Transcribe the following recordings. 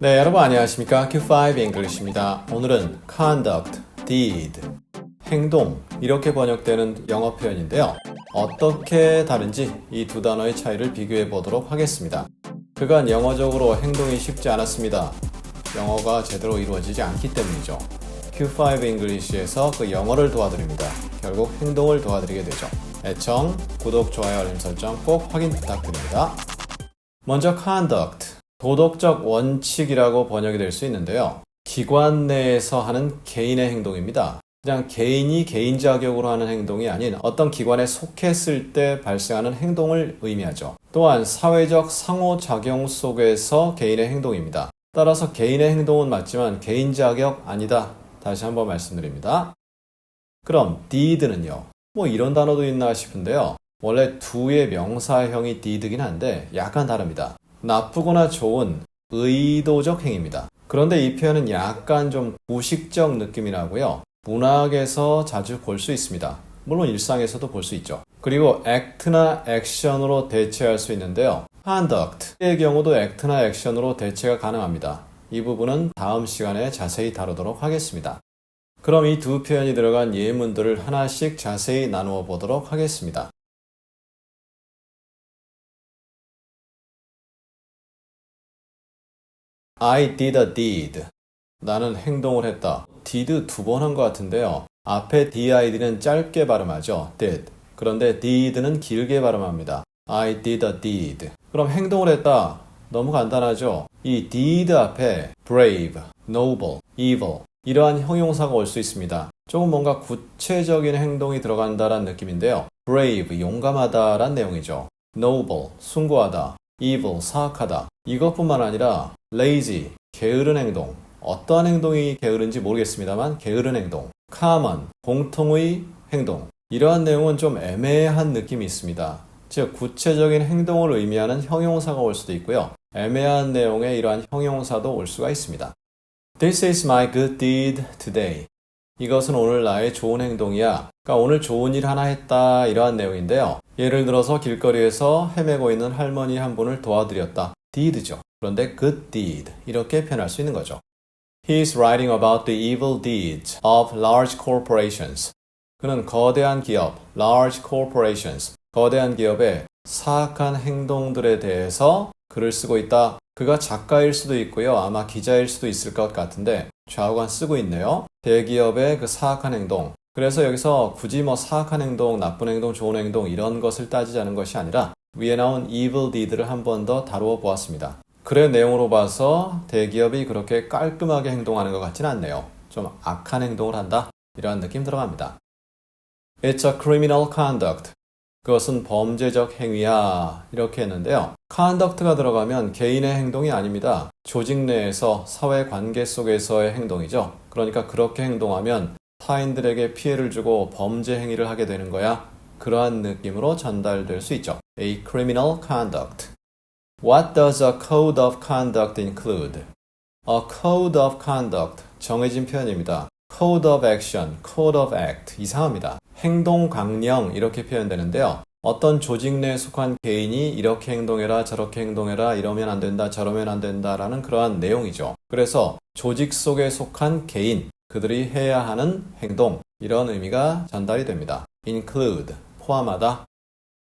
네, 여러분 안녕하십니까? Q5 English입니다. 오늘은 conduct, did, 행동 이렇게 번역되는 영어 표현인데요. 어떻게 다른지 이 두 단어의 차이를 비교해 보도록 하겠습니다. 그간 영어적으로 행동이 쉽지 않았습니다. 영어가 제대로 이루어지지 않기 때문이죠. Q5 English에서 그 영어를 도와드립니다. 결국 행동을 도와드리게 되죠. 애청, 구독, 좋아요, 알림 설정 꼭 확인 부탁드립니다. 먼저 conduct, 도덕적 원칙이라고 번역이 될 수 있는데요. 기관 내에서 하는 개인의 행동입니다. 그냥 개인이 개인 자격으로 하는 행동이 아닌 어떤 기관에 속했을 때 발생하는 행동을 의미하죠. 또한 사회적 상호작용 속에서 개인의 행동입니다. 따라서 개인의 행동은 맞지만 개인 자격 아니다. 다시 한번 말씀드립니다. 그럼 did는요. 뭐 이런 단어도 있나 싶은데요. 원래 do의 명사형이 did긴 한데 약간 다릅니다. 나쁘거나 좋은 의도적 행위입니다. 그런데 이 표현은 약간 좀 구식적 느낌이 나고요. 문학에서 자주 볼 수 있습니다. 물론 일상에서도 볼 수 있죠. 그리고 act나 action으로 대체할 수 있는데요. conduct의 경우도 act나 action으로 대체가 가능합니다. 이 부분은 다음 시간에 자세히 다루도록 하겠습니다. 그럼 이 두 표현이 들어간 예문들을 하나씩 자세히 나누어 보도록 하겠습니다. I did a deed. 나는 행동을 했다. did 두 번 한 것 같은데요. 앞에 did는 짧게 발음하죠. did. 그런데 did는 길게 발음합니다. I did a deed. 그럼 행동을 했다. 너무 간단하죠? 이 did 앞에 brave, noble, evil 이러한 형용사가 올 수 있습니다. 조금 뭔가 구체적인 행동이 들어간다란 느낌인데요. brave, 용감하다란 내용이죠. noble, 숭고하다. Evil, 사악하다. 이것뿐만 아니라 lazy, 게으른 행동. 어떠한 행동이 게으른지 모르겠습니다만 게으른 행동. common, 공통의 행동. 이러한 내용은 좀 애매한 느낌이 있습니다. 즉 구체적인 행동을 의미하는 형용사가 올 수도 있고요. 애매한 내용의 이러한 형용사도 올 수가 있습니다. This is my good deed today. 이것은 오늘 나의 좋은 행동이야. 그러니까 오늘 좋은 일 하나 했다 이러한 내용인데요. 예를 들어서 길거리에서 헤매고 있는 할머니 한 분을 도와드렸다. deed죠. 그런데 good deed 이렇게 표현할 수 있는 거죠. He is writing about the evil deeds of large corporations. 그는 거대한 기업, large corporations, 거대한 기업의 사악한 행동들에 대해서 글을 쓰고 있다. 그가 작가일 수도 있고요. 아마 기자일 수도 있을 것 같은데 좌우간 쓰고 있네요. 대기업의 그 사악한 행동. 그래서 여기서 굳이 뭐 사악한 행동, 나쁜 행동, 좋은 행동 이런 것을 따지자는 것이 아니라 위에 나온 evil deed를 한 번 더 다루어 보았습니다. 글의 내용으로 봐서 대기업이 그렇게 깔끔하게 행동하는 것 같지는 않네요. 좀 악한 행동을 한다. 이러한 느낌 들어갑니다. It's a criminal conduct. 그것은 범죄적 행위야. 이렇게 했는데요. conduct가 들어가면 개인의 행동이 아닙니다. 조직 내에서 사회 관계 속에서의 행동이죠. 그러니까 그렇게 행동하면 타인들에게 피해를 주고 범죄 행위를 하게 되는 거야. 그러한 느낌으로 전달될 수 있죠. A criminal conduct. What does a code of conduct include? A code of conduct. 정해진 표현입니다. Code of action, code of act. 이상합니다. 행동 강령 이렇게 표현되는데요. 어떤 조직 내에 속한 개인이 이렇게 행동해라, 저렇게 행동해라, 이러면 안 된다, 저러면 안 된다라는 그러한 내용이죠. 그래서 조직 속에 속한 개인, 그들이 해야 하는 행동, 이런 의미가 전달이 됩니다. include, 포함하다.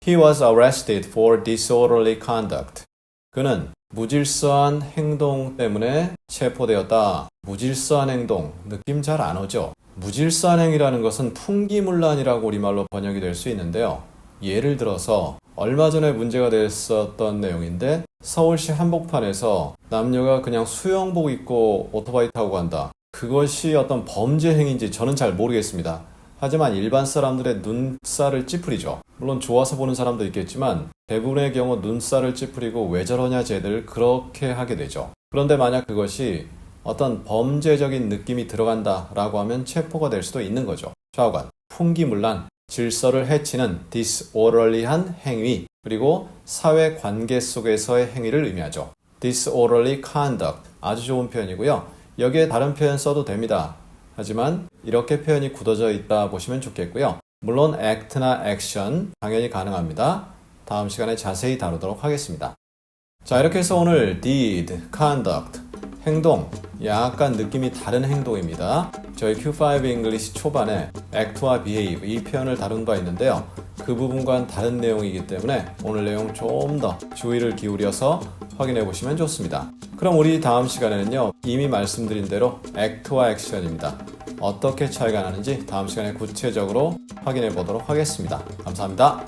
He was arrested for disorderly conduct. 그는 무질서한 행동 때문에 체포되었다. 무질서한 행동, 느낌 잘 안 오죠? 무질서한 행위라는 것은 풍기문란이라고 우리말로 번역이 될 수 있는데요. 예를 들어서 얼마 전에 문제가 됐었던 내용인데 서울시 한복판에서 남녀가 그냥 수영복 입고 오토바이 타고 간다. 그것이 어떤 범죄 행위인지 저는 잘 모르겠습니다. 하지만 일반 사람들의 눈살을 찌푸리죠. 물론 좋아서 보는 사람도 있겠지만 대부분의 경우 눈살을 찌푸리고 왜 저러냐 쟤들 그렇게 하게 되죠. 그런데 만약 그것이 어떤 범죄적인 느낌이 들어간다라고 하면 체포가 될 수도 있는 거죠. 좌우간, 풍기문란, 질서를 해치는 disorderly한 행위, 그리고 사회 관계 속에서의 행위를 의미하죠. disorderly conduct. 아주 좋은 표현이고요. 여기에 다른 표현 써도 됩니다. 하지만 이렇게 표현이 굳어져 있다 보시면 좋겠고요. 물론 act나 action 당연히 가능합니다. 다음 시간에 자세히 다루도록 하겠습니다. 자, 이렇게 해서 오늘 did, conduct, 행동, 약간 느낌이 다른 행동입니다. 저희 Q5 English 초반에 act와 behave 이 표현을 다룬 바 있는데요. 그 부분과는 다른 내용이기 때문에 오늘 내용 좀 더 주의를 기울여서 확인해 보시면 좋습니다. 그럼 우리 다음 시간에는요, 이미 말씀드린 대로 act와 action입니다. 어떻게 차이가 나는지 다음 시간에 구체적으로 확인해 보도록 하겠습니다. 감사합니다.